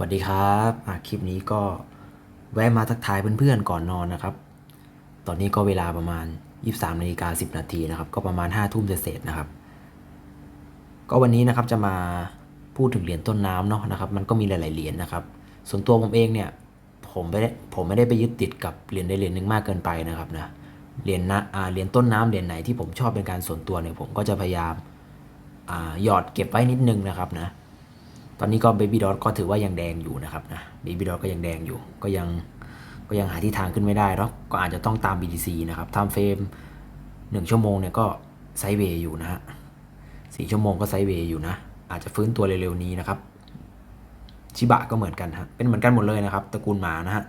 สวัสดีครับคลิปนี้ก็แวะมาทักทายเพื่อนๆก่อนนอนนะครับ ตอนนี้ก็เวลาประมาณ 23นาฬิกา10 นาทีนะครับ ก็ประมาณ 5 ทุ่มเศษนะครับ ก็วันนี้นะครับจะมาพูดถึงเหรียญต้นน้ำเนาะนะครับ มันก็มีหลายๆเหรียญนะครับ ส่วนตัวผมเองเนี่ยผมไม่ได้ผมไม่ได้ไปยึดติดกับเหรียญใดเหรียญหนึ่งมากเกินไปนะครับนะเหรียญนะเหรียญต้นน้ำเหรียญไหนที่ผมชอบเป็นการส่วนตัวเนี่ยผมก็จะพยายามหยอดเก็บไว้นิดนึงนะครับนะ ตอนนี้ก็เบบี้ดอ t ก็ถือว่ายังแดงอยู่นะครับนะเบบี้ดอ t ก็ยังแดงอยู่ ก็ยังก็ยังหาที่ทางขึ้นไม่ได้เนาะก็อาจจะต้องตาม BTC นะครับทำเฟรม1 ชั่วโมงเนี่ยก็ไซเวย์อยู่นะฮะสี่ชั่วโมงก็ไซเวย์อยู่นะ อาจจะฟื้นตัวเร็วๆนี้นะครับชิบะก็เหมือนกันฮะเป็นเหมือนกันหมดเลยนะครับตระกูลหมานะฮะ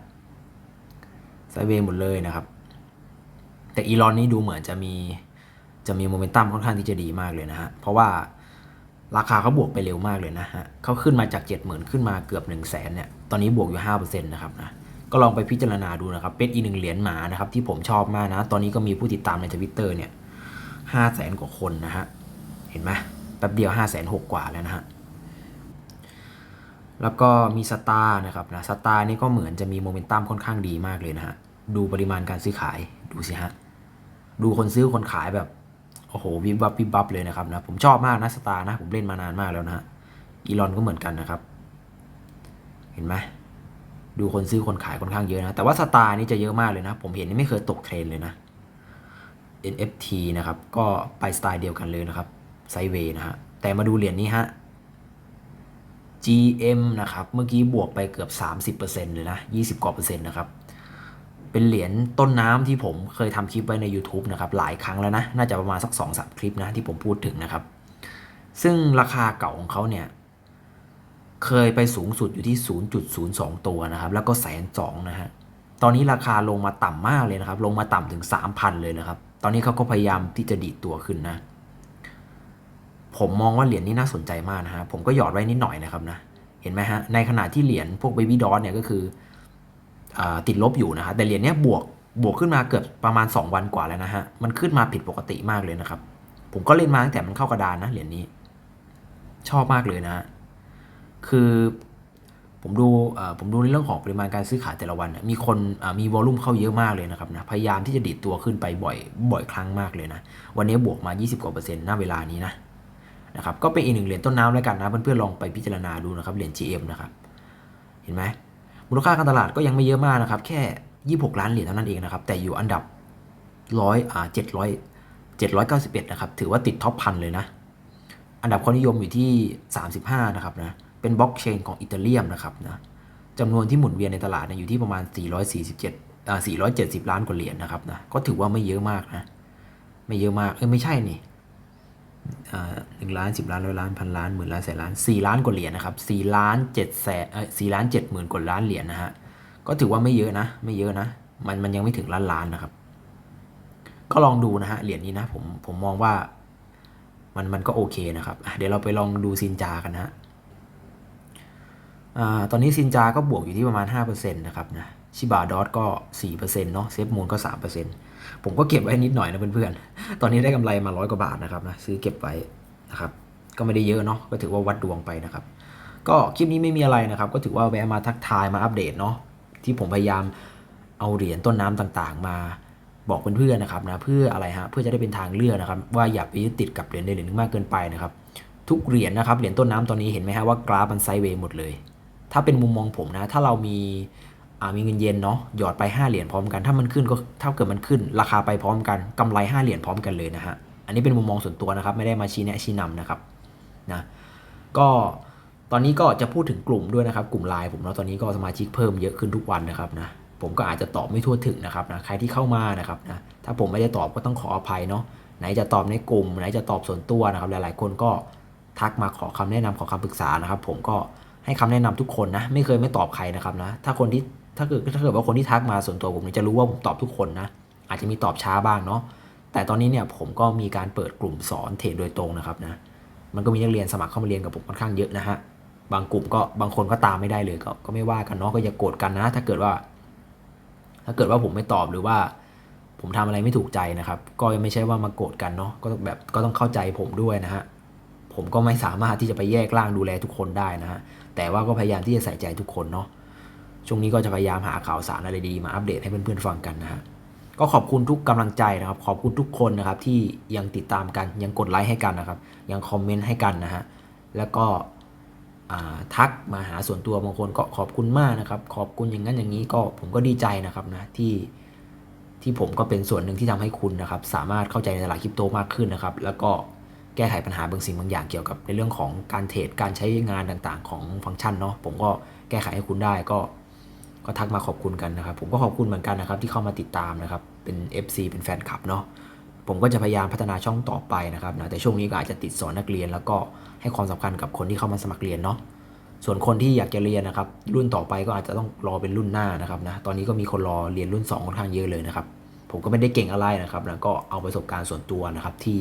ไซเวย์หมดเลยนะครับ แต่อีลอนนี่ดูเหมือนจะมีจะมีโมเมนตัมค่อนข้างที่จะดีมากเลยนะฮะเพราะว่า ราคาเขาบวกไปเร็วมากเลยนะฮะเขาขึ้นมาจาก 70,000 ขึ้นมาเกือบ 1 0 0 0 0แสนเนี่ย ตอนนี้บวกอยู่5%นะครับนะ ก็ลองไปพิจารณาดูนะครับ เป็นอีกหนึ่งเหรียญหมานะครับที่ผมชอบมากนะ ตอนนี้ก็มีผู้ติดตามในทวิตเตอร์เนี่ยห้าแสนกว่าคนนะฮะ เห็นไหมแป๊บเดียว5 6 0 0 0กว่าแล้วนะฮะ แล้วก็มีสตาร์นะครับนะ สตาร์นี่ก็เหมือนจะมีโมเมนตัมค่อนข้างดีมากเลยนะฮะ ดูปริมาณการซื้อขาย ดูสิฮะ ดูคนซื้อคนขายแบบ โอ้โหวิบวับวิบวับเลยนะครับนะผมชอบมากนะสตาร์นะ ผมเล่นมานานมากแล้วนะอีลอนก็เหมือนกันนะครับ เห็นไหมดูคนซื้อคนขายค่อนข้างเยอะนะ แต่ว่าสตาร์นี่จะเยอะมากเลยนะ ผมเห็นนี่ไม่เคยตกเทรนเลยนะ NFT นะครับ ก็ไปสไตล์เดียวกันเลยนะครับไซเวนะฮะแต่มาดูเหรียญนี้ฮะ GM นะครับ เมื่อกี้บวกไปเกือบ 30%เลยนะ 20 กว่าเปอร์เซ็นต์นะครับ เป็นเหรียญต้นน้ำที่ผมเคยทำคลิปไว้ใน YouTube นะครับหลายครั้งแล้วนะ น่าจะประมาณสัก2อสคลิปนะที่ผมพูดถึงนะครับ ซึ่งราคาเก่าของเขาเนี่ย เคยไปสูงสุดอยู่ที่ 0.02 ตัวนะครับ แล้วก็แสนสองนะฮะตอนนี้ราคาลงมาต่ำมากเลยนะครับ ลงมาต่ำถึง 3,000 เลยนะครับ ตอนนี้เขาก็พยายามที่จะดีดตัวขึ้นนะ ผมมองว่าเหรียญนี้น่าสนใจมากนะฮะผมก็หยอดไว้นิดหน่อยนะครับนะเห็นไหมฮะในขณะที่เหรียญพวก Baby Dot เนี่ยก็คือ ติดลบอยู่นะฮะแต่เหรียญเนี้ยบวกบวกขึ้นมาเกือบประมาณ 2 วันกว่าแล้วนะฮะ มันขึ้นมาผิดปกติมากเลยนะครับ ผมก็เล่นมาตั้งแต่มันเข้ากระดานนะเหรียญนี้ ชอบมากเลยนะ คือผมดูผมดูในเรื่องของปริมาณการซื้อขายแต่ละวัน มีคนมีวอลลุ่มเข้าเยอะมากเลยนะครับนะ พยายามที่จะดีดตัวขึ้นไปบ่อยบ่อยครั้งมากเลยนะ วันนี้บวกมา 20กว่าเปอร์เซ็นต์ณเวลานี้นะนะครับ ก็เป็นอีกหนึ่งเหรียญต้นน้ำแล้วกันนะเพื่อนๆลองไปพิจารณาดูนะครับเหรียญ GM นะครับ เห็นไหม มูลค่าการตลาดก็ยังไม่เยอะมากนะครับ แค่ 26 ล้านเหรียญเท่านั้นเองนะครับ แต่อยู่อันดับร้อยอ่าเจ็ดร้อยเจ็ดร้อยเก้าสิบเอ็ดนะครับ ถือว่าติดท็อปพันเลยนะ อันดับความนิยมอยู่ที่ 35 นะครับนะ เป็นบล็อกเชนของอิตาเลียมนะครับนะจำนวนที่หมุนเวียนในตลาดเนี่ยอยู่ที่ประมาณ 447อ่า470 ล้านกว่าเหรียญนะครับนะ ก็ถือว่าไม่เยอะมากนะ ไม่เยอะมาก เอ้ยไม่ใช่นี่ หนึ่งล้านสิบล้านร้อยล้านพันล้านหมื่นล้านแสนล้านสี่ล้านกว่าเหรียญนะครับสี่ล้านเจ็ดแสนเออสี่ล้านเจ็ดหมื่นกว่าล้านเหรียญนะฮะก็ถือว่าไม่เยอะนะ ไม่เยอะนะ มันมันยังไม่ถึงล้านล้านนะครับ ก็ลองดูนะฮะเหรียญนี้นะผมผมมองว่า มันมันก็โอเคนะครับ เดี๋ยวเราไปลองดูซินจากันนะฮะตอนนี้ซินจาก็บวกอยู่ที่ประมาณ5%นะครับนะชิบาดอทก็4%เนาะเซฟมูลก็3% ผมก็เก็บไว้นิดหน่อยนะเพื่อนๆ ตอนนี้ได้กำไรมาร้อยกว่าบาทนะครับนะซื้อเก็บไว้นะครับ ก็ไม่ได้เยอะเนาะก็ถือว่าวัดดวงไปนะครับ ก็คลิปนี้ไม่มีอะไรนะครับ ก็ถือว่าแวะมาทักทายมาอัปเดตเนาะที่ผมพยายามเอาเหรียญต้นน้ำต่างๆ มาบอกเพื่อนๆนะครับนะเพื่ออะไรฮะเพื่อจะได้เป็นทางเลือกนะครับ ว่าอย่าไปยึดติดกับเหรียญใดเหรียญหนึ่งมากเกินไปนะครับ ทุกเหรียญนะครับเหรียญต้นน้ำตอนนี้เห็นไหมฮะว่ากราฟมันไซด์เวย์หมดเลย ถ้าเป็นมุมมองผมนะ ถ้าเรามี มีเงินเย็นเนาะหยอดไป 5 เหรียญพร้อมกันถ้ามันขึ้นก็ถ้าเกิดมันขึ้น ราคาไปพร้อมกันกำไร 5 เหรียญพร้อมกันเลยนะฮะอันนี้เป็นมุมมองส่วนตัวนะครับ ไม่ได้มาชี้แนะชี้นำนะครับนะก็ตอนนี้ก็จะพูดถึงกลุ่มด้วยนะครับ กลุ่มไลน์ผมเนาะตอนนี้ก็สมาชิกเพิ่มเยอะขึ้นทุกวันนะครับนะผมก็อาจจะตอบไม่ทั่วถึงนะครับนะใครที่เข้ามานะครับนะถ้าผมไม่ได้ตอบก็ต้องขออภัยเนาะไหนจะตอบในกลุ่ม ไหนจะตอบส่วนตัวนะครับหลายๆ คนก็ทักมาขอคำแนะนำขอคำปรึกษานะครับ ผมก็ให้คำแนะนำทุกคนนะไม่เคยไม่ตอบใครนะครับนะถ้าคนที่ ถ้าเกิดถ้าเกิดว่าคนที่ทักมาส่วนตัวผมจะรู้ว่าผมตอบทุกคนนะ อาจจะมีตอบช้าบ้างเนาะ แต่ตอนนี้เนี่ยผมก็มีการเปิดกลุ่มสอนเทรดโดยตรงนะครับนะ มันก็มีนักเรียนสมัครเข้ามาเรียนกับผมค่อนข้างเยอะนะฮะ บางกลุ่มก็บางคนก็ตามไม่ได้เลยก็ก็ไม่ว่ากันเนาะ ก็อย่าโกรธกันนะ ถ้าเกิดว่า ถ้าเกิดว่าผมไม่ตอบหรือว่า ผมทำอะไรไม่ถูกใจนะครับ ก็ไม่ใช่ว่ามาโกรธกันเนาะ ก็แบบก็ต้องเข้าใจผมด้วยนะฮะผผมก็ไม่สามารถที่จะไปแยกร่างดูแลทุกคนได้นะฮะ แต่ว่าก็พยายามที่จะใส่ใจทุกคนเนาะ ช่วงนี้ก็จะพยายามหาข่าวสารอะไรดีมาอัปเดตให้เพื่อนๆฟังกันนะฮะก็ขอบคุณทุกกำลังใจนะครับ ขอบคุณทุกคนนะครับที่ยังติดตามกันยังกดไลค์ให้กันนะครับ ยังคอมเมนต์ให้กันนะฮะแล้วก็ทักมาหาส่วนตัวบางคนก็ขอบคุณมากนะครับ ขอบคุณอย่างนั้นอย่างนี้ก็ผมก็ดีใจนะครับนะที่ที่ผมก็เป็นส่วนหนึ่งที่ทำให้คุณนะครับ สามารถเข้าใจในตลาดคริปโตมากขึ้นนะครับ แล้วก็แก้ไขปัญหาบางสิ่งบางอย่างเกี่ยวกับในเรื่องของการเทรดการใช้งานต่างๆ ของฟังก์ชันเนาะผมก็แก้ไขให้คุณได้ก็ ก็ทักมาขอบคุณกันนะครับ ผมก็ขอบคุณเหมือนกันนะครับ ที่เข้ามาติดตามนะครับ เป็น FC เป็นแฟนคลับเนาะผมก็จะพยายามพัฒนาช่องต่อไปนะครับนะแต่ช่วงนี้ก็อาจจะติดสอนนักเรียน แล้วก็ให้ความสำคัญกับคนที่เข้ามาสมัครเรียนเนาะส่วนคนที่อยากจะเรียนนะครับ รุ่นต่อไปก็อาจจะต้องรอเป็นรุ่นหน้านะครับนะตอนนี้ก็มีคนรอเรียนรุ่น2ค่อนข้างเยอะเลยนะครับ ผมก็ไม่ได้เก่งอะไรนะครับนะก็เอาประสบการณ์ส่วนตัวนะครับที่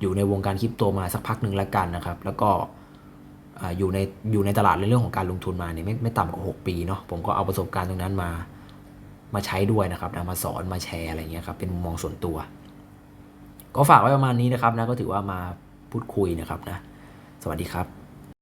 อยู่ในวงการคริปโตมาสักพักหนึ่งแล้วกันนะครับ แล้วก็ อยู่ในอยู่ในตลาดในเรื่องของการลงทุนมาเนี่ยไม่ไม่ต่ำกว่า6ปีเนาะผมก็เอาประสบการณ์ตรงนั้นมามาใช้ด้วยนะครับนะมาสอนมาแชร์อะไรเงี้ยครับเป็นมุมมองส่วนตัว ก็ฝากไว้ประมาณนี้นะครับนะก็ถือว่ามาพูดคุยนะครับนะสวัสดีครับ